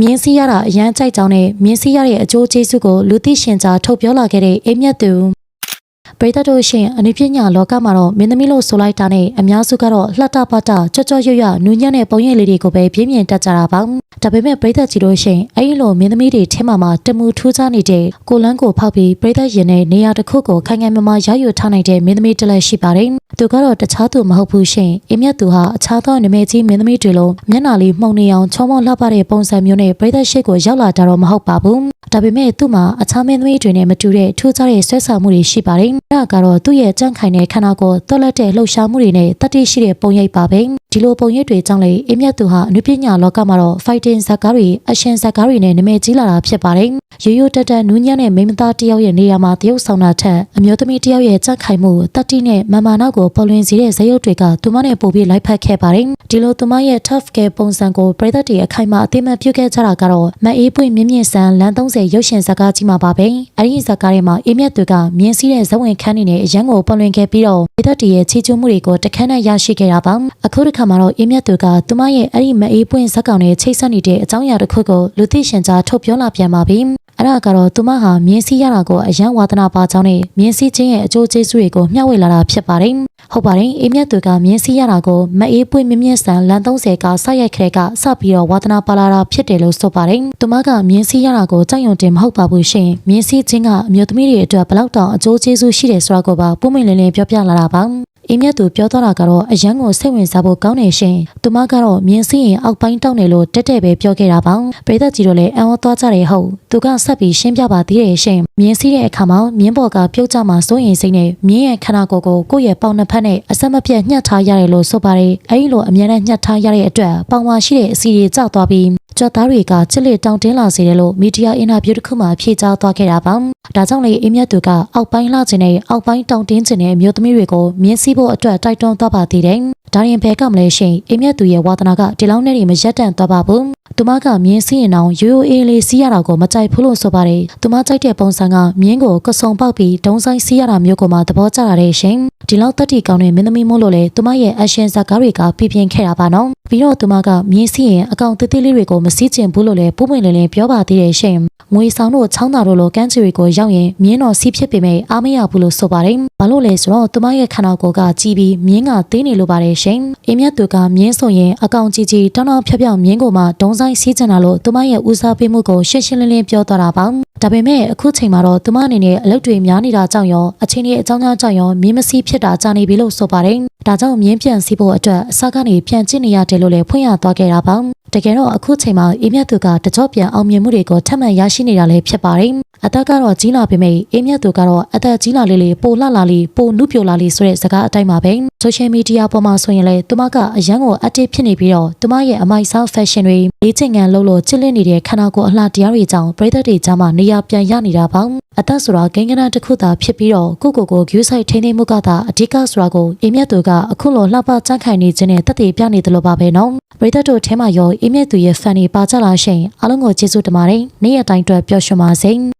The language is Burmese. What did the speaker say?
မြင်းစည်းရတာအရန်ကြိုက်ကြောင်းနဲ့မြင်းစည်းရတဲ့အကျိုးကျေးဇူးကိုလူသိရှင်ကြားထုတ်ပြောလာခဲ့တဲ့အိမ်မြတ်သူ ပရိသတ်တို့ရှင်အနုပညာလောကမှာတော့မင်းသမီးလို့ဆိုလိုက်တာနဲ့အများစုကတော့လှတပတကြွကြွရွရွနူးညံ့တဲ့ပုံရိပ်လေးတွေကိုပဲပြင်းပြင်းတက်ကြတာပါဒါပေမဲ့ပရိသတ်ကြီးတို့ရှင်အဲ့ဒီလိုမင်းသမီးတွေထဲမှာမှတမှုထူးခြားနေတဲ့ကိုလန်းကိုဖောက်ပြီးပရိသတ်ရင်တဲ့နေရာတစ်ခုကိုခိုင်ခိုင်မာမာရယူထားနိုင်တဲ့မင်းသမီးတစ်လက်ရှိပါတယ်သူကတော့တခြားသူမဟုတ်ဘူးရှင်အင်းမြတ်သူဟာအခြားသောနမဲကြီးမင်းသမီးတွေလိုမျက်နှာလေးမှုန်နေအောင်ချောမောလှပတဲ့ပုံစံမျိုးနဲ့ပရိသတ်ရှိကိုရောက်လာတာတော့မဟုတ်ပါဘူး ဒါပေမဲ့သူ့မှာအခြားမင်းသမီးတွေနဲ့မတူတဲ့ထူးခြားတဲ့ဆွဲဆောင်မှုတွေရှိပါတယ်။ဒါကတော့သူ့ရဲ့ကြန့်ခိုင်တဲ့ခန္ဓာကိုယ်သွက်လက်တဲ့လှုပ်ရှားမှုတွေနဲ့တတိရှိတဲ့ပုံရိပ်ပါပဲ။ဒီလိုပုံရိပ်တွေကြောင့်လေအင်းမြတ်သူဟာအနုပညာလောကမှာတော့ fighting ဇာတ်ကားတွေအရှင်ဇာတ်ကားတွေနဲ့နာမည်ကြီးလာတာဖြစ်ပါတယ်။ရိုးရိုးတက်တက်နူးညံ့တဲ့မိန်းမသားတစ်ယောက်ရဲ့နေရာမှာတရုပ်ဆောင်တာထက်အမျိုးသမီးတစ်ယောက်ရဲ့ကြန့်ခိုင်မှုတတိနဲ့မမာနာကိုပေါ်လွင်စေတဲ့ဇာတ်ရုပ်တွေကသူမနဲ့ပို့ပြီးလိုက်ဖက်ခဲ့ပါတယ်။ဒီလိုသူမရဲ့ tough care ပုံစံကိုပြည်သက်တွေအခိုင်အမာအသိမှတ်ပြုခဲ့ကြတာကတော့မအေးပွင့်မြင့်မြင့်ဆန်လမ်း30ရုပ်ရှင်ဇာတ်ကားကြီးမှာပါပဲ။အဲဒီဇာတ်ကားထဲမှာအေးမြတ်သူကမြင်းစည်းတဲ့ဇဝင်ခန်းနေနဲ့အရန်ကိုပေါ်လွင်ခဲ့ပြီးတော့ပြည်သက်တွေရဲ့ချီးကျူးမှုတွေကိုတခန်းနဲ့ရရှိခဲ့တာပါ။အခုတစ်ခါမှာတော့အေးမြတ်သူကသူမရဲ့အဲ့ဒီမအေးပွင့်ဇာတ်ကောင်နဲ့ချိတ်ဆက်နေတဲ့အကြောင်းအရာတစ်ခုကိုလူသိရှင်ကြားထုတ်ပြောလာပြန်ပါပြီ။အဲ့ဒါကတော့သူမဟာမြင်းစည်းရတာကိုအယံဝါသနာပါကြောင်းနဲ့မြင်းစည်းခြင်းရဲ့အကျိုးကျေးဇူးတွေကိုမျှဝေလာတာဖြစ်ပါတယ်။ ဟုတ်ပါတယ်။အေးမြတ်သူကမြင်းစည်းရတာကိုမအေးပွင့်မြင့်မြင့်ဆန်လမ်း30ကစရိုက်ခရဲကစပြီးတော့ဝါသနာပါလာတာဖြစ်တယ်လို့ဆိုပါတယ်။သူမကမြင်းစည်းရတာကိုကြောက်ရွံ့တင်မဟုတ်ပါဘူးရှင်။မြင်းစည်းခြင်းကအမျိုးသမီးတွေအတွက်ဘလောက်တောင်အကျိုးကျေးဇူးရှိတယ်ဆိုတာကိုပါပုံမှန်လင်းလင်းပြောပြလာတာပါ။ အင်းမြတ်သူပြောသွားတာကတော့အရန်ကိုစိတ်ဝင်စားဖို့ကောင်းနေရှင်။သူမကတော့မြင်းစည်းရင်အောက်ပိုင်းတောက်နေလို့တက်တက်ပဲပြောခဲ့တာပါ။ပရိသတ်ကြီးတို့လည်းအံ့ဩသွားကြတယ်ဟုတ်။သူကဆက်ပြီးရှင်းပြပါသေးတယ်ရှင်။မြင်းစည်းတဲ့အခါမှာမြင်းပေါ်ကပြုတ်ကြမှာစိုးရင်စိတ်နဲ့မြင်းရဲ့ခန္ဓာကိုယ်ကိုကိုယ့်ရဲ့ပေါင်နှစ်ဖက်နဲ့အဆက်မပြတ်ညှက်ထားရတယ်လို့ဆိုပါတယ်။အဲဒီလိုအမြဲတမ်းညှက်ထားရတဲ့အတွက်ပေါင်မှာရှိတဲ့အစီတွေကျသွားပြီး ကြွက်သားတွေကချစ်လက်တောင်းတင်းလာစေတယ်လို့မီဒီယာအင်တာဗျူးတစ်ခုမှာဖြေကြားသွားခဲ့တာပါ။ဒါကြောင့်လေအင်းမြတ်သူကအောက်ပိုင်းလှခြင်းနဲ့အောက်ပိုင်းတောင်းတင်းခြင်းနဲ့အမျိုးသမီးတွေကိုမြင်းစည်းဖို့အတွက်တိုက်တွန်းသွားပါသေးတယ်။ဒါရင်ဘဲကမလဲရှင်အင်းမြတ်သူရဲ့ဝါသနာကဒီလောက်နဲ့နေမရက်တန့်သွားပါဘူး။သူမကမြင်းစည်းရင်အောင်ရိုးရိုးအေးလေးစီးရတာကိုမကြိုက်ဘူးလို့ဆိုပါတယ်။သူမကြိုက်တဲ့ပုံစံကမြင်းကိုကဆုံပေါက်ပြီးဒုံဆိုင်စီးရတာမျိုးကိုမှသဘောကျလာတဲ့ရှင်။ ဒီလောက်တက်တီကောင်းတဲ့မင်းသမီးမို့လို့လေသူမရဲ့အရှင်ဇာတ်ကားတွေကပြပြင်းခဲ့တာပါနော်။ပြီးတော့သူမကမြင်းစည်းရင်အကောင်သေးသေးလေးတွေကိုမစည်းကျင်ဘူးလို့လည်းပုံပွင့်လင်းလင်းပြောပါသေးတယ်ရှင်။ငွေဆောင်တို့ချောင်းသာတို့လိုကန်းချီတွေကိုရောက်ရင်မြင်းတော်စီးဖြစ်ပေမဲ့အားမရဘူးလို့ဆိုပါတယ်။ဘာလို့လဲဆိုတော့သူမရဲ့ခန္ဓာကိုယ်ကကြီးပြီးမြင်းကသေးနေလို့ပါတယ်ရှင်။အင်းမြတ်သူကမြင်းဆိုရင်အကောင်ကြီးကြီးတောင်းတောင်းဖြောက်ဖြောက်မြင်းကိုမှဒုံဆိုင်စီးချင်တာလို့သူမရဲ့ဦးစားပေးမှုကိုရှင်းရှင်းလင်းလင်းပြောသွားတာပါ။ဒါပေမဲ့အခုချိန်မှာတော့သူမအနေနဲ့အလုပ်တွေများနေတာကြောင့်ရောအချိန်ကြီးအကြောင်းကြောင့်ရောမြင်းမစီးဖြစ်တာကြာနေပြီလို့ဆိုပါတယ်။ဒါကြောင့်မြင်းပြန်စီးဖို့အတွက်အစကနေပြန်ကျင့်နေရတယ်လို့လည်းဖွင့်ရသွားခဲ့တာပါ။တကယ်တော့အခုချိန်မှာအေးမြတ်သူကတကြောပြန်အောင်မြင်မှုတွေကိုထပ်မံရရှိနေတာလည်းဖြစ်ပါတယ်။ အသက်ကတော့ကြီးလာပေမဲ့အေးမြတ်သူကတော့အသက်ကြီးလာလေးလေးပိုလှလာလေးပိုနုပြိုလာလေးဆိုတဲ့စကားအတိုင်းပါပဲ။ social media ပေါ်မှာဆိုရင်လည်းသူမကအရန်ကို active ဖြစ်နေပြီးတော့သူမရဲ့အမိုက်စား fashion တွေလေ့ကျင့်ခန်းလုပ်လို့ချစ်လစ်နေတဲ့ခန္ဓာကိုယ်အလှတရားတွေကြောင့်ပရိသတ်တွေကြားမှာနေရာပြန်ရနေတာပါ။အသက်ဆိုတာဂိမ်းကနတစ်ခုသာဖြစ်ပြီးတော့ကိုကိုကို view site ထိန်းသိမ်းမှုကသာအဓိကဆိုတာကိုအေးမြတ်သူကအခုလိုလှပကြန့်ခိုင်နေခြင်းနဲ့တက်တည်ပြနေတယ်လို့ပါပဲနော်ပရိသတ်တို့ထဲမှာရောအေးမြတ်သူရဲ့ fan တွေပါကြလာရှင်အားလုံးကိုကျေးဇူးတင်ပါတယ်နေ့ရက်တိုင်းအတွက်ပျော်ရွှင်ပါစေ